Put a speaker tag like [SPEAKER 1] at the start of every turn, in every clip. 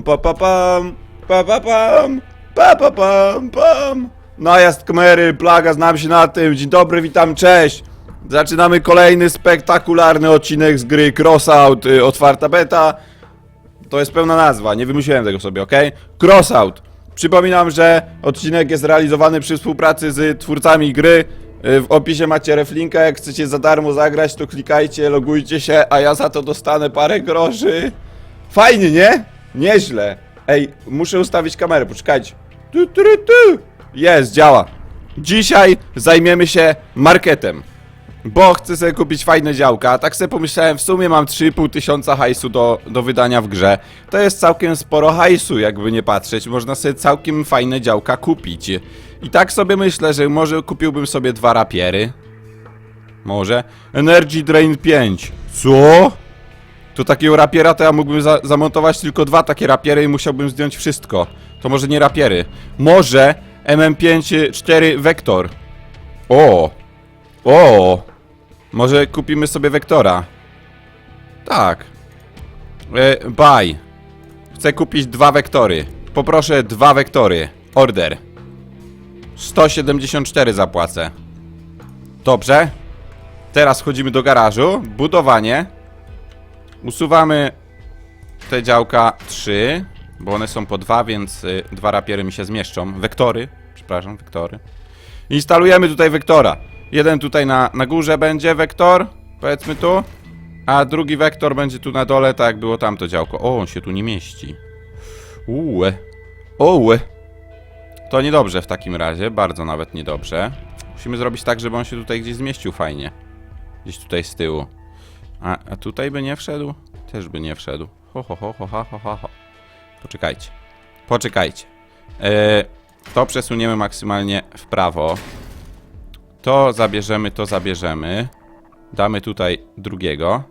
[SPEAKER 1] Pa pa pam, pa pa pam, pa pa pam, pam. Najazd kamery, plaga, znam się na tym. Dzień dobry, witam, cześć. Zaczynamy kolejny spektakularny odcinek z gry Crossout, y, otwarta beta. To jest pełna nazwa, nie wymyśliłem tego sobie, ok? Crossout. Przypominam, że odcinek jest realizowany przy współpracy z twórcami gry. Y, W opisie macie reflinka, jak chcecie za darmo zagrać, to klikajcie, logujcie się, a ja za to dostanę parę groszy. Fajnie, nie? Nieźle. Ej, muszę ustawić kamerę, poczekajcie. Tu, tu, tu. Jest, działa. Dzisiaj zajmiemy się marketem. Bo chcę sobie kupić fajne działka, tak sobie pomyślałem, w sumie mam 3,5 tysiąca hajsu do, do wydania w grze. To jest całkiem sporo hajsu, jakby nie patrzeć, można sobie całkiem fajne działka kupić. I tak sobie myślę, że może kupiłbym sobie dwa rapiery. Może. Energy Drain 5. Co? To takiego rapiera to ja mógłbym za zamontować tylko dwa takie rapiery i musiałbym zdjąć wszystko. To może nie rapiery. Może MM5 4 Vector. O! O! Może kupimy sobie Vektora. Tak. E, buy. Chcę kupić dwa Wektory. Poproszę dwa Wektory. Order. 174 zapłacę. Dobrze. Teraz wchodzimy do garażu. Budowanie. Usuwamy te działka 3, bo one są po dwa, więc y, dwa rapiery mi się zmieszczą. Wektory, przepraszam, wektory. Instalujemy tutaj wektora. Jeden tutaj na, na górze będzie wektor, powiedzmy tu, a drugi wektor będzie tu na dole, tak jak było tamto działko. O, on się tu nie mieści. Uue. Uue. To niedobrze w takim razie, bardzo nawet niedobrze. Musimy zrobić tak, żeby on się tutaj gdzieś zmieścił fajnie. Gdzieś tutaj z tyłu. A, a tutaj by nie wszedł? Też by nie wszedł. Ho, ho, ho, ho, ho, ho, ho, ho. Poczekajcie. Poczekajcie. E, to przesuniemy maksymalnie w prawo. To zabierzemy, to zabierzemy. Damy tutaj drugiego.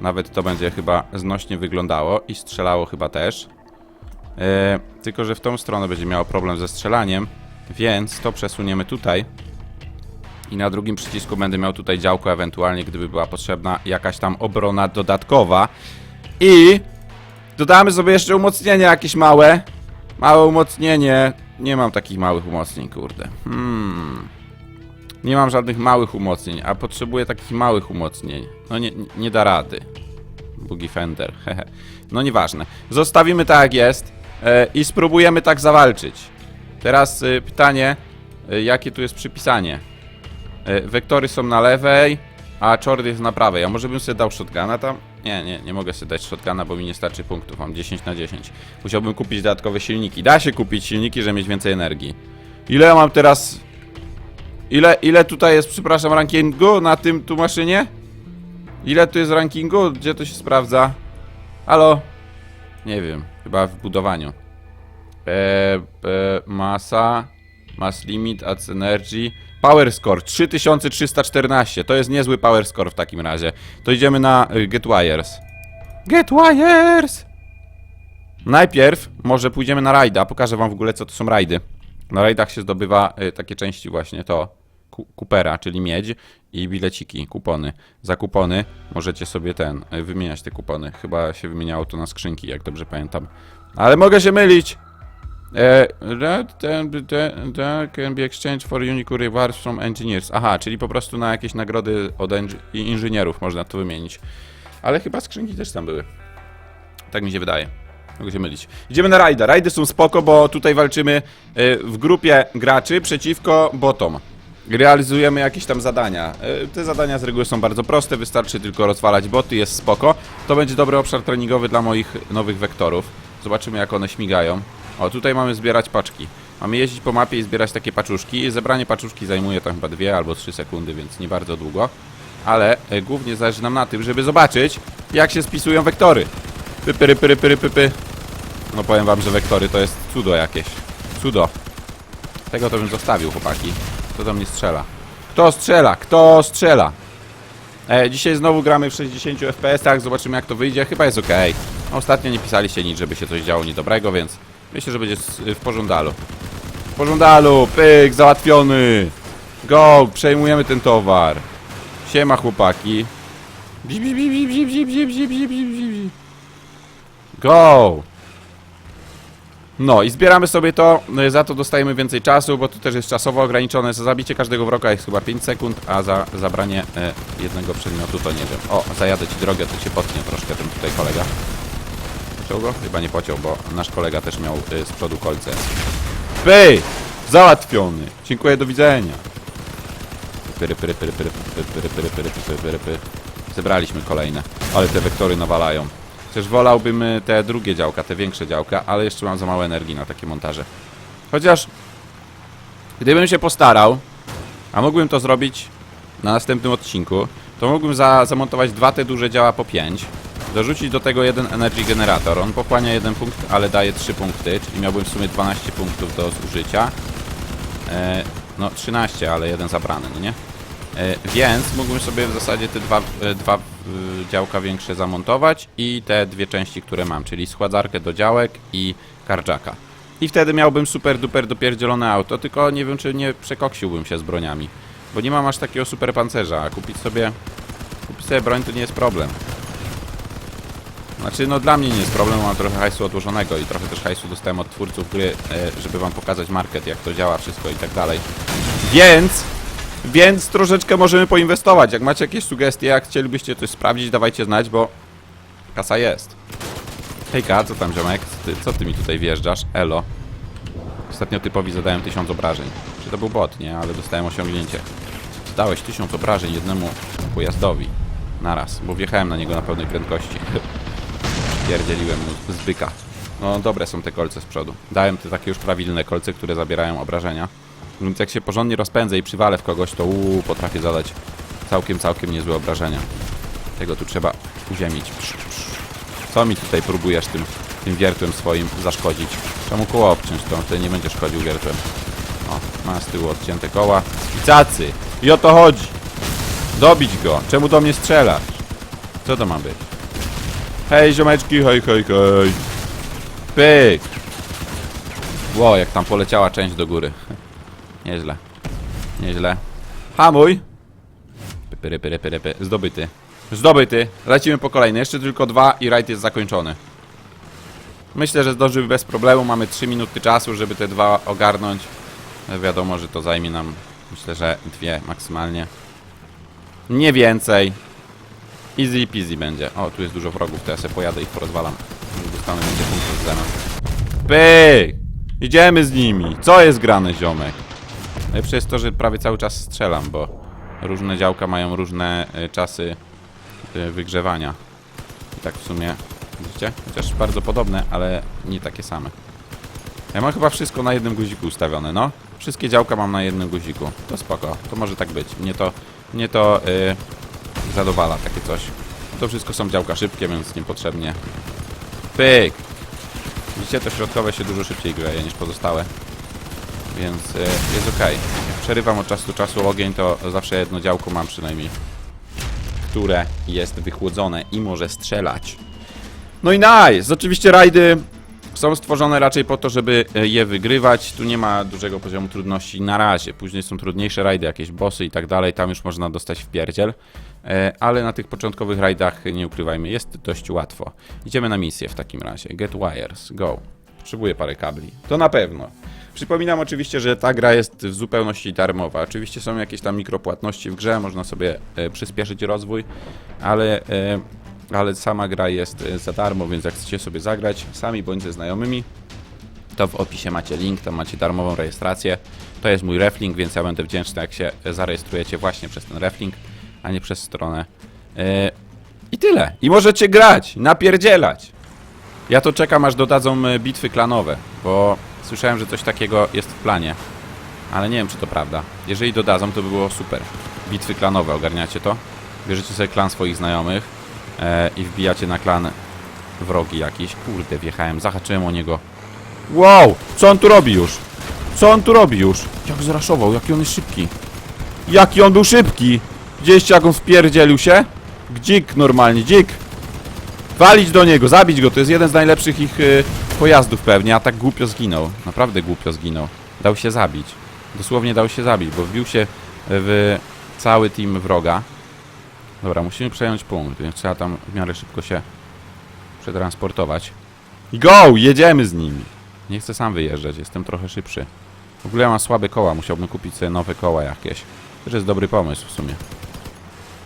[SPEAKER 1] Nawet to będzie chyba znośnie wyglądało i strzelało chyba też. E, tylko, że w tą stronę będzie miało problem ze strzelaniem, więc to przesuniemy tutaj. I na drugim przycisku będę miał tutaj działko, ewentualnie gdyby była potrzebna jakaś tam obrona dodatkowa. I dodamy sobie jeszcze umocnienie jakieś małe. Małe umocnienie. Nie mam takich małych umocnień, kurde. Hmm. Nie mam żadnych małych umocnień, a potrzebuję takich małych umocnień. No nie, nie, da rady. Boogie Fender, hehe. No nieważne. Zostawimy tak jak jest e, i spróbujemy tak zawalczyć. Teraz e, pytanie, e, jakie tu jest przypisanie? E, Wektory są na lewej, a czord jest na prawej. A może bym sobie dał shotguna tam? Nie, nie, nie mogę sobie dać shotguna, bo mi nie starczy punktów. Mam 10 na 10. Musiałbym kupić dodatkowe silniki. Da się kupić silniki, żeby mieć więcej energii. Ile mam teraz... Ile, ile tutaj jest, przepraszam, rankingu na tym tu maszynie? Ile tu jest rankingu? Gdzie to się sprawdza? Halo? Nie wiem, chyba w budowaniu. E, masa, mass limit, ads energy. Power score 3314. To jest niezły power score w takim razie. To idziemy na y, Get Wires. Get Wires! Najpierw może pójdziemy na rajda. Pokażę wam w ogóle co to są rajdy. Na rajdach się zdobywa y, takie części właśnie to. Ku Coopera, czyli miedź i bileciki, kupony. Za kupony możecie sobie ten, y, wymieniać te kupony. Chyba się wymieniało to na skrzynki, jak dobrze pamiętam. Ale mogę się mylić! E, that can be, be exchanged for unique rewards from engineers. Aha, czyli po prostu na jakieś nagrody od inżynierów można to wymienić. Ale chyba skrzynki też tam były. Tak mi się wydaje. Mogę się mylić. Idziemy na rajda. Rajdy są spoko, bo tutaj walczymy e, w grupie graczy przeciwko botom. Realizujemy jakieś tam zadania. E, Te zadania z reguły są bardzo proste, wystarczy tylko rozwalać boty, jest spoko. To będzie dobry obszar treningowy dla moich nowych wektorów. Zobaczymy jak one śmigają. O, tutaj mamy zbierać paczki. Mamy jeździć po mapie i zbierać takie paczuszki. Zebranie paczuszki zajmuje tam chyba 2 albo 3 sekundy, więc nie bardzo długo. Ale e, głównie zależy nam na tym, żeby zobaczyć, jak się spisują wektory. Pypy, rypy, rypy, rypy, py. No powiem wam, że wektory to jest cudo jakieś. Cudo. Tego to bym zostawił, chłopaki. Kto do mnie strzela? Kto strzela? Kto strzela? E, dzisiaj znowu gramy w 60 FPS-ach, zobaczymy jak to wyjdzie. Chyba jest ok. Ostatnio nie pisaliście nic, żeby się coś działo niedobrego, więc myślę, że będzie w pożądalu. W pożądalu, pyk, załatwiony. Go, przejmujemy ten towar. Siema chłopaki. Bzip, bzip, bzip, bzip, bzip, bzip, bzip, bzip, bzip, bzip. Go! No i zbieramy sobie to, no za to dostajemy więcej czasu, bo to też jest czasowo ograniczone. Za zabicie każdego wroga jest chyba 5 sekund, a za zabranie e, jednego przedmiotu to nie wiem. O, zajadę ci drogę, to cię potnie troszkę ten tutaj kolega. Pociął go? Chyba nie pociął, bo nasz kolega też miał y, z przodu kolce. Pyk! Załatwiony! Dziękuję, do widzenia. Pyry, pyry, pyry, pyry, pyry, pyry, pyry, pyry, pyry. Zebraliśmy kolejne, ale te wektory nawalają. Chociaż wolałbym y, te drugie działka, te większe działka, ale jeszcze mam za mało energii na takie montaże. Chociaż, gdybym się postarał, a mógłbym to zrobić na następnym odcinku, to mógłbym za, zamontować dwa te duże działa po 5, dorzucić do tego jeden energy generator. On pochłania jeden punkt, ale daje 3 punkty, czyli miałbym w sumie 12 punktów do zużycia. E, no 13, ale jeden zabrany, no nie? E, więc mógłbym sobie w zasadzie te dwa, e, dwa e, działka większe zamontować i te dwie części, które mam, czyli schładzarkę do działek i karczaka. I wtedy miałbym super duper dopierdzielone auto, tylko nie wiem czy nie przekoksiłbym się z broniami. Bo nie mam aż takiego super pancerza, a kupić sobie, kupić sobie broń to nie jest problem. Znaczy, no dla mnie nie jest problem, mam trochę hajsu odłożonego i trochę też hajsu dostałem od twórców gry, e, żeby wam pokazać market, jak to działa wszystko i tak dalej. Więc, więc troszeczkę możemy poinwestować. Jak macie jakieś sugestie, jak chcielibyście coś sprawdzić, dawajcie znać, bo kasa jest. Hejka, co tam ziomek? Co ty, co ty mi tutaj wjeżdżasz? Elo. Ostatnio typowi zadałem tysiąc obrażeń. Czy to był bot, nie? Ale dostałem osiągnięcie. Dałeś tysiąc obrażeń jednemu pojazdowi. Naraz, bo wjechałem na niego na pełnej prędkości. Pierdzieliłem mu z byka. No dobre są te kolce z przodu. Dałem te takie już prawilne kolce, które zabierają obrażenia. Więc jak się porządnie rozpędzę i przywalę w kogoś, to uuu, potrafię zadać całkiem, całkiem niezłe obrażenia. Tego tu trzeba uziemić. Co mi tutaj próbujesz tym, tym wiertłem swoim zaszkodzić? Czemu koło obciąć to? Wtedy nie będzie szkodził wiertłem. O, ma z tyłu odcięte koła. I cacy! I o to chodzi! Dobić go! Czemu do mnie strzelasz? Co to ma być? Hej ziomeczki, hej, hej, hej. Pyk. Ło, jak tam poleciała część do góry. Nieźle. Nieźle. Hamuj. Pyry, pyry, pyry, pyry. Zdobyty. Zdobyty. Lecimy po kolejny. Jeszcze tylko dwa i rajd jest zakończony. Myślę, że zdążymy bez problemu. Mamy 3 minuty czasu, żeby te dwa ogarnąć. Wiadomo, że to zajmie nam, myślę, że dwie maksymalnie. Nie więcej. Easy peasy będzie. O, tu jest dużo wrogów, to ja sobie pojadę i porozwalam. Dostanę będzie punktów z zamiast. Pyk! Idziemy z nimi. Co jest grane, ziomek? Najlepsze jest to, że prawie cały czas strzelam, bo różne działka mają różne y, czasy y, wygrzewania. I tak w sumie, widzicie? Chociaż bardzo podobne, ale nie takie same. Ja mam chyba wszystko na jednym guziku ustawione, no. Wszystkie działka mam na jednym guziku. To spoko, to może tak być. Mnie to, mnie to y, zadowala takie coś. To wszystko są działka szybkie, więc niepotrzebnie. Pyk! Widzicie, to środkowe się dużo szybciej grzeje niż pozostałe. Więc y, jest ok. Przerywam od czasu do czasu ogień, to zawsze jedno działko mam przynajmniej. Które jest wychłodzone i może strzelać. No i nice! Oczywiście rajdy są stworzone raczej po to, żeby e, je wygrywać. Tu nie ma dużego poziomu trudności na razie. Później są trudniejsze rajdy, jakieś bossy i tak dalej. Tam już można dostać w pierdziel. E, Ale na tych początkowych rajdach, nie ukrywajmy, jest dość łatwo. Idziemy na misję w takim razie. Get wires, go. Potrzebuję parę kabli. To na pewno. Przypominam oczywiście, że ta gra jest w zupełności darmowa. Oczywiście są jakieś tam mikropłatności w grze, można sobie e, przyspieszyć rozwój, ale ale sama gra jest e, za darmo, więc jak chcecie sobie zagrać sami bądź ze znajomymi, to w opisie macie link, tam macie darmową rejestrację. To jest mój reflink, więc ja będę wdzięczny, jak się zarejestrujecie właśnie przez ten reflink, a nie przez stronę. E, I tyle. I możecie grać, napierdzielać. Ja to czekam, aż dodadzą e, bitwy klanowe, bo słyszałem, że coś takiego jest w planie. Ale nie wiem, czy to prawda. Jeżeli dodadzą, to by było super. Bitwy klanowe, ogarniacie to? Bierzecie sobie klan swoich znajomych, e, i wbijacie na klan wrogi jakiś. Kurde, wjechałem, zahaczyłem o niego. Wow! Co on tu robi już? Co on tu robi już? Jak zraszował, jaki on jest szybki. Jaki on był szybki! Widzieliście jak on wpierdzielił się? Dzik normalnie, dzik! Walić do niego, zabić go, to jest jeden z najlepszych ich y, pojazdów pewnie, a tak głupio zginął. Naprawdę głupio zginął. Dał się zabić. Dosłownie dał się zabić, bo wbił się w cały team wroga. Dobra, musimy przejąć punkt, więc trzeba tam w miarę szybko się przetransportować. Go! Jedziemy z nimi! Nie chcę sam wyjeżdżać, jestem trochę szybszy. W ogóle mam słabe koła, musiałbym kupić sobie nowe koła jakieś. To jest dobry pomysł w sumie.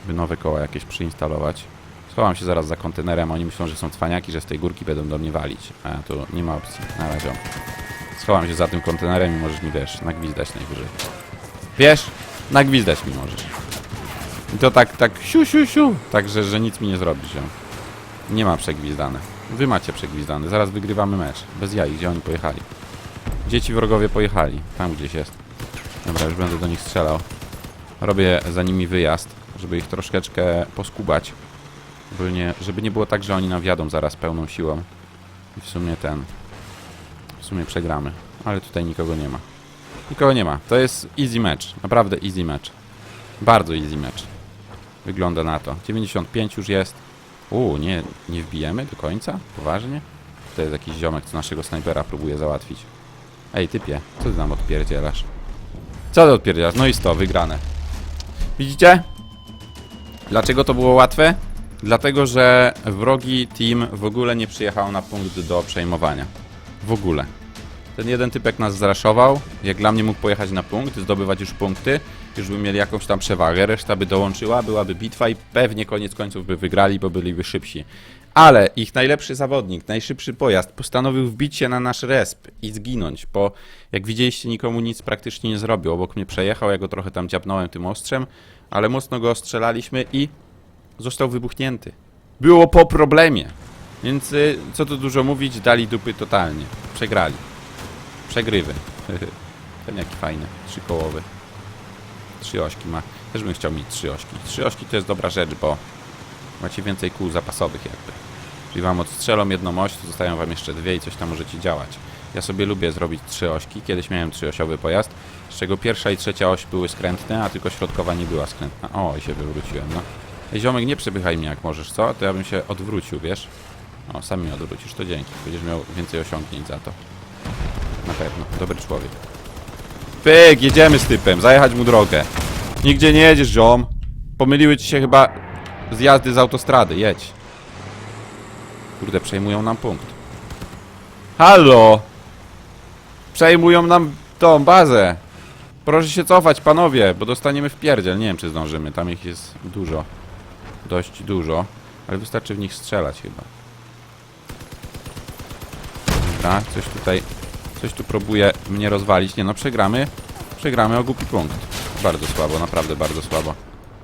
[SPEAKER 1] By nowe koła jakieś przyinstalować. Schowam się zaraz za kontenerem, oni myślą, że są cwaniaki, że z tej górki będą do mnie walić. A tu nie ma opcji, na razie. Schowam się za tym kontenerem i możesz mi, wiesz, nagwizdać najwyżej. Wiesz? Nagwizdać mi możesz. I to tak, tak siu, siu, siu. Także, że nic mi nie zrobisz, ją. Nie ma przegwizdane. Wy macie przegwizdane. Zaraz wygrywamy mecz. Bez jaj, gdzie oni pojechali? Dzieci wrogowie pojechali. Tam gdzieś jest. Dobra, już będę do nich strzelał. Robię za nimi wyjazd, żeby ich troszeczkę poskubać. Żeby nie, żeby nie było tak, że oni nawiadą zaraz pełną siłą. I w sumie ten... W sumie przegramy. Ale tutaj nikogo nie ma. Nikogo nie ma. To jest easy match. Naprawdę easy match. Bardzo easy match. Wygląda na to. 95 już jest. Uuu, nie, nie wbijemy do końca? Poważnie? To jest jakiś ziomek, co naszego snajpera próbuje załatwić. Ej, typie, co ty nam odpierdzielasz? Co ty odpierdzielasz? No i sto, wygrane. Widzicie? Dlaczego to było łatwe? Dlatego, że wrogi team w ogóle nie przyjechał na punkt do przejmowania. W ogóle. Ten jeden typek nas zraszował. Jak dla mnie mógł pojechać na punkt, zdobywać już punkty. Już by mieli jakąś tam przewagę, reszta by dołączyła, byłaby bitwa i pewnie koniec końców by wygrali, bo byliby szybsi. Ale ich najlepszy zawodnik, najszybszy pojazd postanowił wbić się na nasz resp i zginąć, bo jak widzieliście nikomu nic praktycznie nie zrobił. Obok mnie przejechał, ja go trochę tam dziabnąłem tym ostrzem, ale mocno go ostrzelaliśmy i został wybuchnięty. Było po problemie. Więc y, co tu dużo mówić, dali dupy totalnie. Przegrali. Przegrywy. Ten jaki fajny, trzykołowy. Trzy ośki ma. Też bym chciał mieć trzy ośki. Trzy ośki to jest dobra rzecz, bo macie więcej kół zapasowych jakby. Czyli wam odstrzelą jedną oś, to zostają wam jeszcze dwie i coś tam możecie działać. Ja sobie lubię zrobić trzy ośki. Kiedyś miałem trzyosiowy pojazd, z czego pierwsza i trzecia oś były skrętne, a tylko środkowa nie była skrętna. O, i się wywróciłem, no. Ej, ziomek, nie przepychaj mnie jak możesz, co? To ja bym się odwrócił, wiesz? O, sam mnie odwrócisz, to dzięki. Będziesz miał więcej osiągnięć za to. Na pewno. Dobry człowiek. Pyk, jedziemy z typem, zajechać mu drogę. Nigdzie nie jedziesz, ziom. Pomyliły ci się chyba zjazdy z autostrady, jedź. Kurde, przejmują nam punkt. Halo! Przejmują nam tą bazę. Proszę się cofać, panowie, bo dostaniemy w pierdziel. Nie wiem, czy zdążymy, tam ich jest dużo. Dość dużo, ale wystarczy w nich strzelać chyba. Dobra, coś tutaj Coś tu próbuje mnie rozwalić. Nie no, przegramy. Przegramy o głupi punkt. Bardzo słabo, naprawdę bardzo słabo.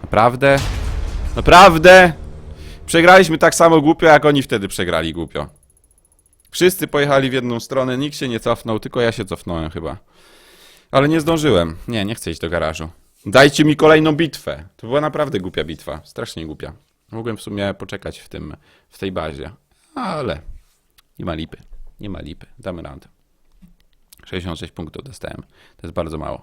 [SPEAKER 1] Naprawdę? Naprawdę? Przegraliśmy tak samo głupio, jak oni wtedy przegrali głupio. Wszyscy pojechali w jedną stronę, nikt się nie cofnął, tylko ja się cofnąłem chyba. Ale nie zdążyłem. Nie, nie chcę iść do garażu. Dajcie mi kolejną bitwę. To była naprawdę głupia bitwa. Strasznie głupia. Mogłem w sumie poczekać w tym, w tej bazie. Ale nie ma lipy. Nie ma lipy. Damy radę. 66 punktów dostałem. To jest bardzo mało.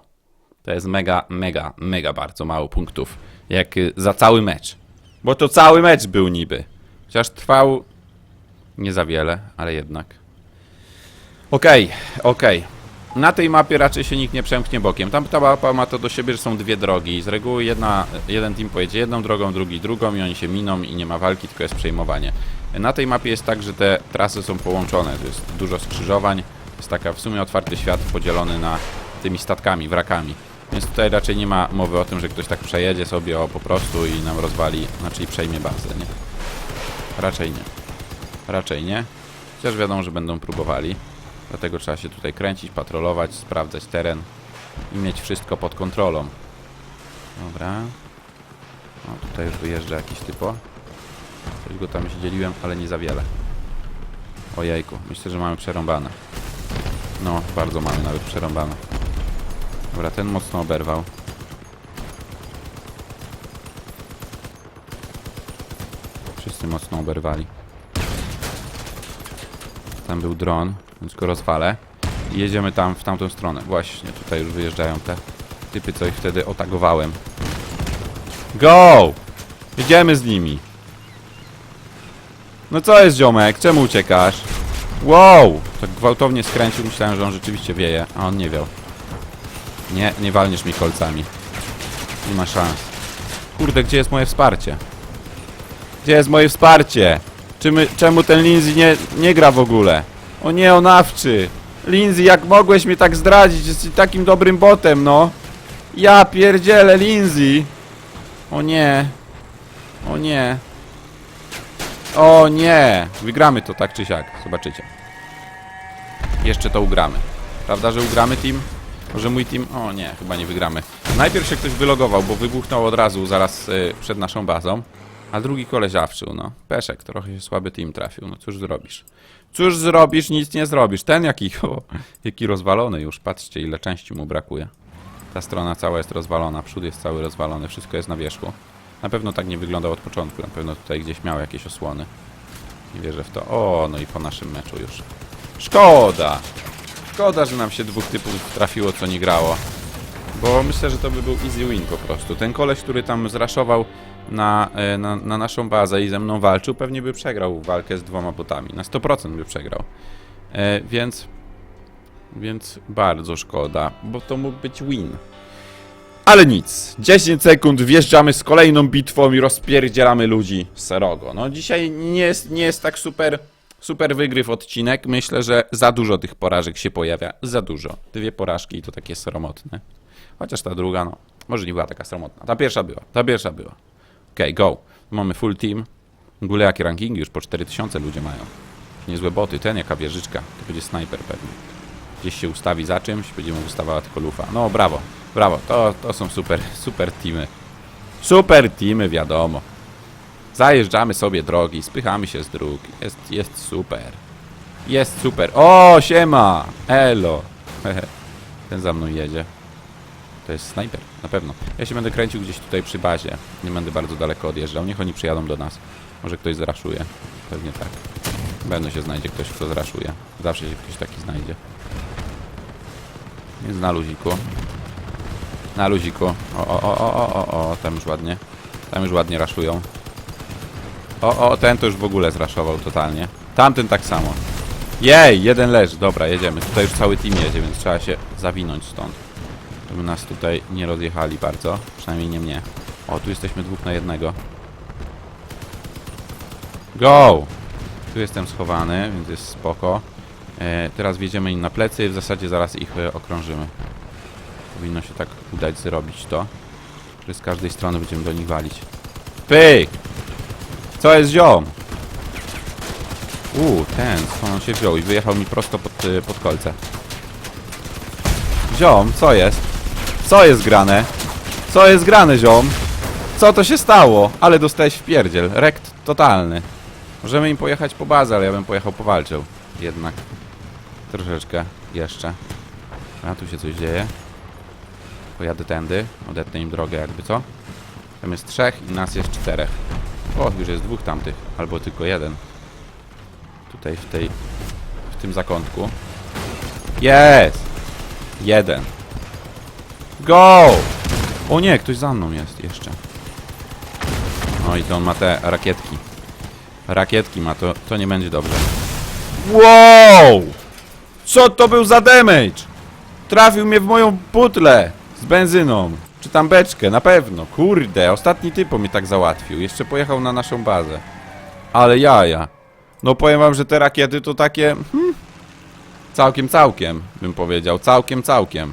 [SPEAKER 1] To jest mega, mega, mega bardzo mało punktów. Jak y, za cały mecz. Bo to cały mecz był niby. Chociaż trwał nie za wiele, ale jednak. Okej, okej. Na tej mapie raczej się nikt nie przemknie bokiem. Tam ta mapa ma to do siebie, że są dwie drogi. Z reguły jedna, jeden team pojedzie jedną drogą, drugi drugą i oni się miną i nie ma walki, tylko jest przejmowanie. Na tej mapie jest tak, że te trasy są połączone. To jest dużo skrzyżowań. Jest taka w sumie otwarty świat podzielony na tymi statkami, wrakami. Więc tutaj raczej nie ma mowy o tym, że ktoś tak przejedzie sobie o po prostu i nam rozwali, znaczy i przejmie bazę, nie? Raczej nie. Raczej nie. Chociaż wiadomo, że będą próbowali. Dlatego trzeba się tutaj kręcić, patrolować, sprawdzać teren i mieć wszystko pod kontrolą. Dobra. O, tutaj już wyjeżdża jakiś typo. Coś go tam dzieliłem, ale nie za wiele. Ojejku, myślę, że mamy przerąbane. No, bardzo mamy nawet przerąbane. Dobra, ten mocno oberwał. Wszyscy mocno oberwali. Tam był dron, więc go rozwalę. I jedziemy tam, w tamtą stronę. Właśnie, tutaj już wyjeżdżają te typy, co ich wtedy otagowałem. Go! Jedziemy z nimi. No co jest, ziomek? Czemu uciekasz? Wow! Tak gwałtownie skręcił, myślałem, że on rzeczywiście wieje, a on nie wiał. Nie, nie walniesz mi kolcami. Nie ma szans. Kurde, gdzie jest moje wsparcie? Gdzie jest moje wsparcie? Czy my, czemu ten Lindsay nie, nie gra w ogóle? O nie, on awczy! Lindsay, jak mogłeś mnie tak zdradzić? Jesteś takim dobrym botem, no. Ja pierdzielę, Lindsay. O nie. O nie. O nie. Wygramy to tak czy siak. Zobaczycie. Jeszcze to ugramy. Prawda, że ugramy team? Może mój team... O nie, chyba nie wygramy. Najpierw się ktoś wylogował, bo wybuchnął od razu zaraz y, przed naszą bazą. A drugi koleś awczył, no. Peszek, trochę się słaby team trafił. No cóż zrobisz? Cóż zrobisz? Nic nie zrobisz. Ten jaki... O, jaki rozwalony już. Patrzcie, ile części mu brakuje. Ta strona cała jest rozwalona, przód jest cały rozwalony, wszystko jest na wierzchu. Na pewno tak nie wyglądał od początku, na pewno tutaj gdzieś miał jakieś osłony. Nie wierzę w to. O, no i po naszym meczu już. Szkoda! Szkoda, że nam się dwóch typów trafiło, co nie grało. Bo myślę, że to by był easy win po prostu. Ten koleś, który tam zraszował na, e, na, na naszą bazę i ze mną walczył, pewnie by przegrał walkę z dwoma botami. Na 100% by przegrał. E, więc... Więc bardzo szkoda, bo to mógł być win. Ale nic. 10 sekund, wjeżdżamy z kolejną bitwą i rozpierdzielamy ludzi serogo. No dzisiaj nie jest, nie jest tak super, super wygryw odcinek. Myślę, że za dużo tych porażek się pojawia. Za dużo. Dwie porażki i to takie sromotne. Chociaż ta druga, no, może nie była taka sromotna. Ta pierwsza była, ta pierwsza była. Okej, go. Mamy full team. Ogóle jakie rankingi? Już po 4000 ludzie mają. Niezłe boty. Ten jaka wieżyczka. To będzie snajper pewnie. Gdzieś się ustawi za czymś, będzie mu ustawała tylko lufa. No brawo, brawo. To, to są super, super teamy. Super teamy, wiadomo. Zajeżdżamy sobie drogi, spychamy się z dróg. Jest, jest super. Jest super. O, siema! Elo. Ten za mną jedzie. To jest snajper, na pewno. Ja się będę kręcił gdzieś tutaj przy bazie. Nie będę bardzo daleko odjeżdżał. Niech oni przyjadą do nas. Może ktoś zraszuje. Pewnie tak. Pewno się znajdzie ktoś, kto zraszuje. Zawsze się ktoś taki znajdzie. Jest na luziku. Na luziku. O, o, o, o, o, o, tam już ładnie. Tam już ładnie raszują. O, o, ten to już w ogóle zraszował totalnie. Tamten tak samo. Jej, jeden leży. Dobra, jedziemy. Tutaj już cały team jedzie, więc trzeba się zawinąć stąd. Żeby nas tutaj nie rozjechali bardzo. Przynajmniej nie mnie. O, tu jesteśmy dwóch na jednego. Go! Tu jestem schowany, więc jest spoko. E, teraz wjedziemy im na plecy i w zasadzie zaraz ich e, okrążymy. Powinno się tak udać zrobić to, że z każdej strony będziemy do nich walić. Pyk! Co jest ziom? Uuu, ten, skąd on się wziął i wyjechał mi prosto pod, y, pod kolce. Ziom, co jest? Co jest grane? Co jest grane, ziom? Co to się stało? Ale dostałeś w pierdziel. Rekt totalny. Możemy im pojechać po bazę, ale ja bym pojechał powalczył. Jednak. Troszeczkę jeszcze. A tu się coś dzieje. Pojadę tędy. Odetnę im drogę jakby co. Tam jest trzech i nas jest czterech. O, już jest dwóch tamtych. Albo tylko jeden. Tutaj w tej... W tym zakątku. Jest! Jeden. Go! O nie, ktoś za mną jest jeszcze. No i to on ma te rakietki. Rakietki ma, to, to nie będzie dobrze. Wow! Co to był za damage? Trafił mnie w moją butlę z benzyną. Czy tam beczkę, na pewno. Kurde, ostatni typo mnie tak załatwił. Jeszcze pojechał na naszą bazę. Ale jaja. No powiem wam, że te rakiety to takie... Hmm, całkiem, całkiem, bym powiedział. Całkiem, całkiem.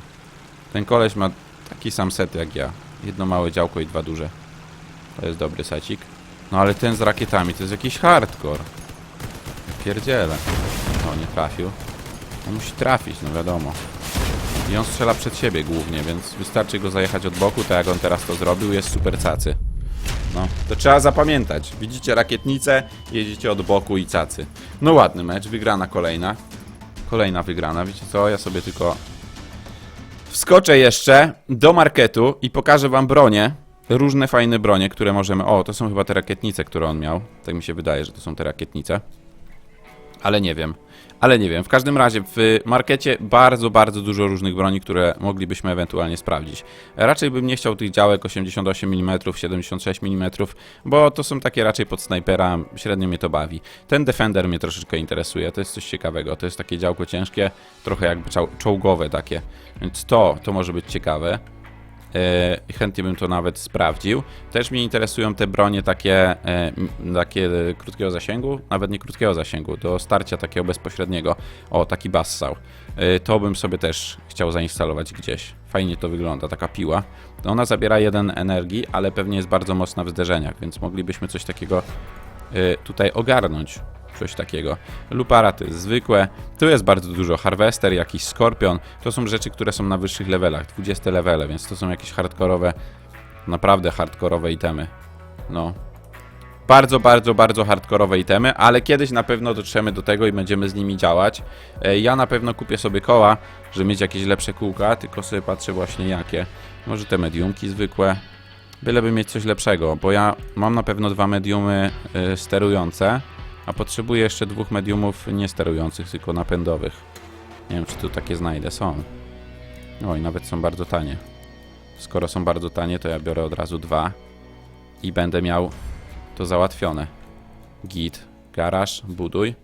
[SPEAKER 1] Ten koleś ma taki sam set jak ja. Jedno małe działko i dwa duże. To jest dobry secik. No ale ten z rakietami to jest jakiś hardcore. Pierdziele. O, nie trafił. On musi trafić, no wiadomo. I on strzela przed siebie głównie, więc wystarczy go zajechać od boku, tak jak on teraz to zrobił, jest super cacy. No, to trzeba zapamiętać. Widzicie rakietnicę, jedziecie od boku i cacy. No ładny mecz, wygrana kolejna. Kolejna wygrana, wiecie co, ja sobie tylko Wskoczę jeszcze do marketu i pokażę wam bronie. Różne fajne bronie, które możemy... O, to są chyba te rakietnice, które on miał. Tak mi się wydaje, że to są te rakietnice. Ale nie wiem. Ale nie wiem. W każdym razie w markecie bardzo, bardzo dużo różnych broni, które moglibyśmy ewentualnie sprawdzić. Raczej bym nie chciał tych działek 88 mm, 76 mm, bo to są takie raczej pod snajpera, średnio mnie to bawi. Ten Defender mnie troszeczkę interesuje, to jest coś ciekawego. To jest takie działko ciężkie, trochę jakby czoł- czołgowe takie. Więc to, to może być ciekawe. Yy, chętnie bym to nawet sprawdził. Też mnie interesują te bronie takie, e, takie e, krótkiego zasięgu, nawet nie krótkiego zasięgu, do starcia takiego bezpośredniego. O, taki bassał. Yy, to bym sobie też chciał zainstalować gdzieś. Fajnie to wygląda, taka piła. Ona zabiera jeden energii, ale pewnie jest bardzo mocna w zderzeniach, więc moglibyśmy coś takiego tutaj ogarnąć. Coś takiego. Luparaty zwykłe. Tu jest bardzo dużo. Harvester, jakiś skorpion. To są rzeczy, które są na wyższych levelach. 20 levele, więc to są jakieś hardkorowe, naprawdę hardkorowe itemy. No. Bardzo, bardzo, bardzo hardkorowe itemy, ale kiedyś na pewno dotrzemy do tego i będziemy z nimi działać. E, Ja na pewno kupię sobie koła, żeby mieć jakieś lepsze kółka, tylko sobie patrzę właśnie jakie. Może te mediumki zwykłe. Byleby mieć coś lepszego, bo ja mam na pewno dwa mediumy y, sterujące, a potrzebuję jeszcze dwóch mediumów nie sterujących, tylko napędowych. Nie wiem, czy tu takie znajdę. Są. Oj, nawet są bardzo tanie. Skoro są bardzo tanie, to ja biorę od razu dwa i będę miał to załatwione. Git, garaż, buduj.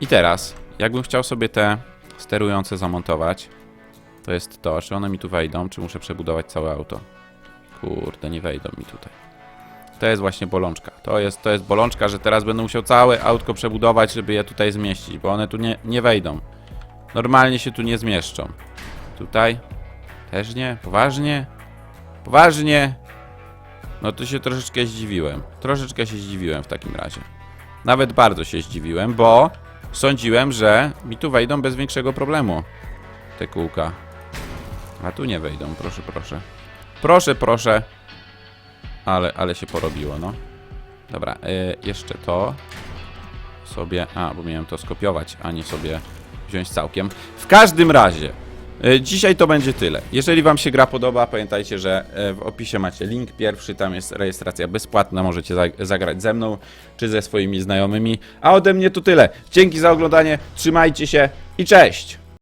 [SPEAKER 1] I teraz, jakbym chciał sobie te sterujące zamontować, to jest to, czy one mi tu wejdą, czy muszę przebudować całe auto. Kurde, nie wejdą mi tutaj. To jest właśnie bolączka. To jest, to jest bolączka, że teraz będę musiał całe autko przebudować, żeby je tutaj zmieścić, bo one tu nie, nie wejdą. Normalnie się tu nie zmieszczą. Tutaj też nie? Poważnie? Poważnie? No to się troszeczkę zdziwiłem. Troszeczkę się zdziwiłem w takim razie. Nawet bardzo się zdziwiłem, bo sądziłem, że mi tu wejdą bez większego problemu te kółka. A tu nie wejdą, proszę, proszę. Proszę, proszę. Ale, ale się porobiło, no. Dobra, y, jeszcze to sobie... A, bo miałem to skopiować, a nie sobie wziąć całkiem. W każdym razie, y, dzisiaj to będzie tyle. Jeżeli wam się gra podoba, pamiętajcie, że y, w opisie macie link pierwszy, tam jest rejestracja bezpłatna, możecie za- zagrać ze mną, czy ze swoimi znajomymi. A ode mnie to tyle. Dzięki za oglądanie, trzymajcie się i cześć!